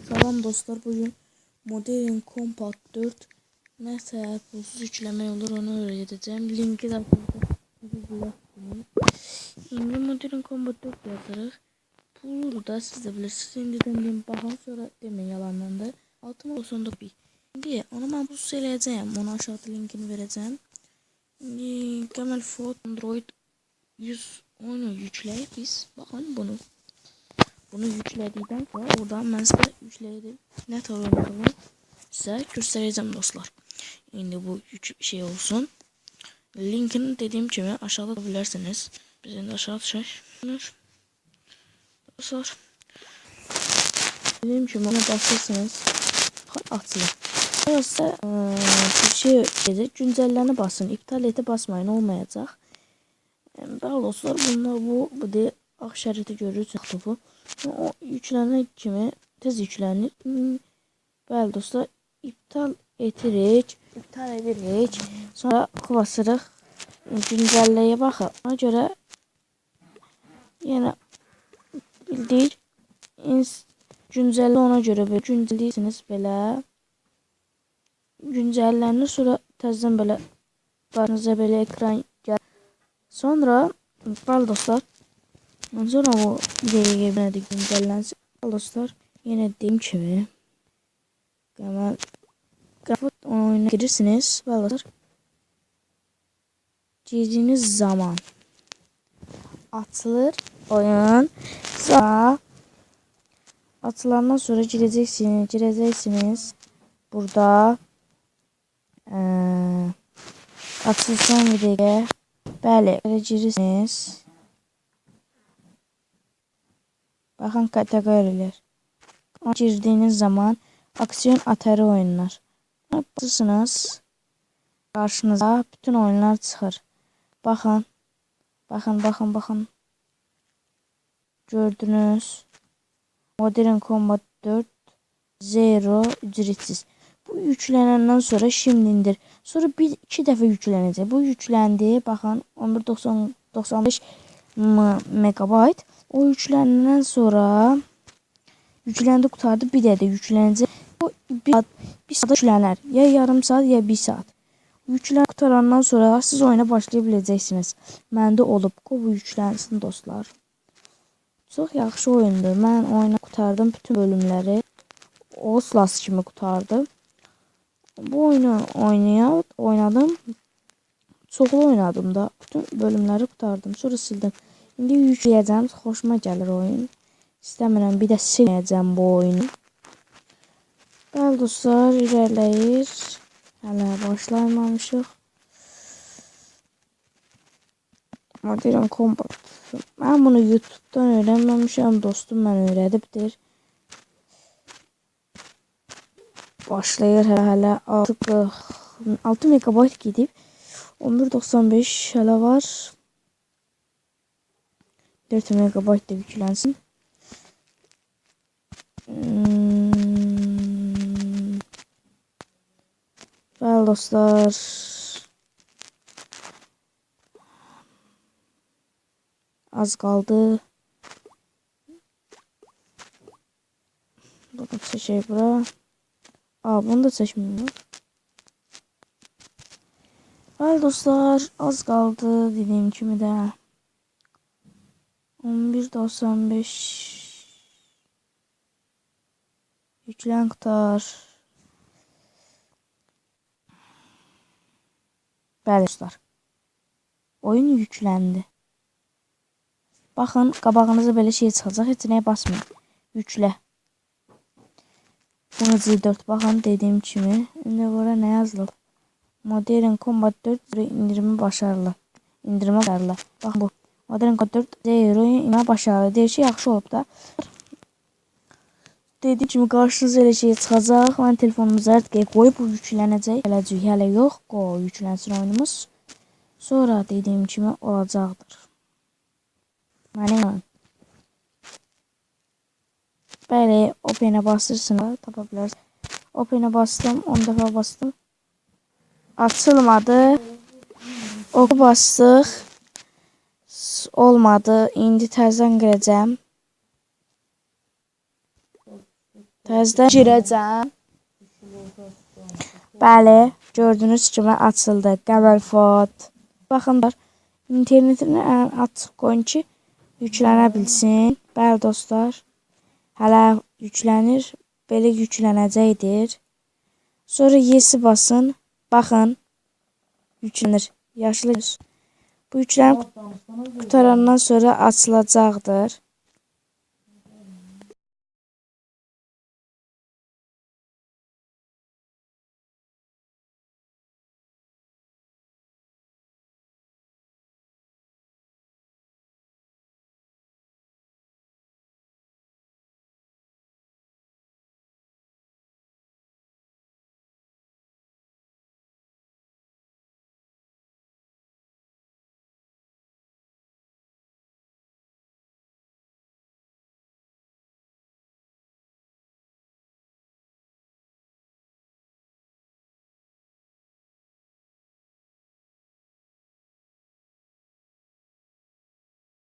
Salam dostlar, bugün Modern Compact 4 nasıl pulsuz yükleme olur onu öğreteceğim. Linki de burada. Şimdi Modern Compact 4 yazarıq. Pulu da siz de bilirsiniz. İndiden deyin baxın, sonra demeyin yalanlandı. Altıma olsun da bir. Şimdi onu ben pulsuz eləyəcəyəm. Ona aşağıda linkini verəcəm. Şimdi Camel Phone Android 100 oyunu yükləyib biz. Baxın bunu. Bunu yükledikten sonra oradan ben size yükledim. Ne tür oynadığımı size göstereceğim dostlar. Şimdi bu yük şey olsun. Linkini dediğim gibi aşağıda bulabilirsiniz. Bizim de aşağı düşer. Dostlar. Dediğim gibi ona basırsınız. Açılır. Ee, bir şey dedi. Güncellerini basın. İptal ete basmayın olmayacak. Bəli dostlar bunlar bu bu de ağ şəriti görürsünüz bu. O yüklənən kimi tez yüklənir. Hmm, Bəli dostlar iptal etirik, iptal edirik. Sonra basırıq güncəlləyə baxın. Ona görə yenə bildik güncəllə ona görə belə güncəlləyirsiniz belə. Güncəllənir sonra təzədən belə qarşınıza belə ekran gəlir. Sonra bəli dostlar Sonra o videoya gelmedi güncellensin. Dostlar yine dediğim gibi Kemal Grafot oyuna girirsiniz. Dostlar girdiğiniz zaman atılır oyun. Sonra atılandan sonra gireceksiniz. Gireceksiniz. Burada ee, atılsın videoya. Belə girirsiniz. Bakın kategoriler. Girdiğiniz zaman aksiyon atarı oyunlar. Basırsınız. Karşınıza bütün oyunlar çıxır. Bakın. Bakın bakın bakın. Gördünüz. Modern Combat 4 Zero ücretsiz. Bu yüklənəndən sonra şimdi indir. Sonra bir iki dəfə yüklənəcək. Bu yükləndi. Baxın 11.95 megabayt. O yüklendikten sonra yüklendi kurtardı bir de yüklenecek. O bir saat, bir saat yüklenir. Ya yarım saat ya bir saat. Yüklen kurtarandan sonra siz oyuna başlayabileceksiniz. Məndə olub. Qoy bu yüklənsin dostlar. Çox yaxşı oyundur. Mən oyunu kurtardım bütün bölümləri. Oslas kimi kurtardı. Bu oyunu oynaya oynadım. Çoxlu oynadım da. Bütün bölümləri kurtardım. Sonra sildim. İndi yükləyəcəm. Xoşuma gəlir oyun. İstəmirəm bir də silməyəcəm bu oyunu. Bəli dostlar, irəliləyir. Hələ başlaymamışıq. Modern Combat. Mən bunu YouTube-dan öyrənməmişəm. Dostum mən öyrədibdir. Başlayır hələ hələ 6, 6 megabayt gedib. 11.95 hələ var. 4 MB da yüklensin. Hmm. Dostlar. Az kaldı. Bunu seçeyim bura. Aa bunu da seçmiyorum. Well dostlar az kaldı dediğim gibi de. 11.95 Yüklen kutar. Bəli dostlar. Oyun yüklendi. Baxın, qabağınıza belə şey çıxacaq. Heç nəyə basmayın. Yüklə. Bunu C4 baxın dediyim kimi. İndi bura nə yazılıb? Modern Combat 4 indirimi başarılı. İndirmə başarılı. Baxın bu. Code 4 Zero'yu ima başarılı. Deyir ki, yaxşı olub da. Dediyim kimi qarşınıza elə şey çıxacaq. Mən telefonumu zərtqəyə qoyub bu yüklənəcək. Gələcək hələ yox. Qoy yüklənsin oyunumuz. Sonra dediyim kimi olacaqdır. Mənim Bəli, Open'ə basırsınız, tapa bilərsiniz. Open'ə bastım, 10 dəfə bastım. Açılmadı. Oku bastıq olmadı. İndi təzədən girəcəm. Təzədən girəcəm. Bəli, gördüyünüz kimi açıldı. Qəbul fot. Baxın var. İnternetini ən açıq qoyun ki, yüklənə bilsin. Bəli dostlar. Hələ yüklənir. Belə yüklənəcəkdir. Sonra yesi basın. Baxın. Yüklənir. Yaşlı. Bu yüklənib qutarandan sonra açılacaqdır.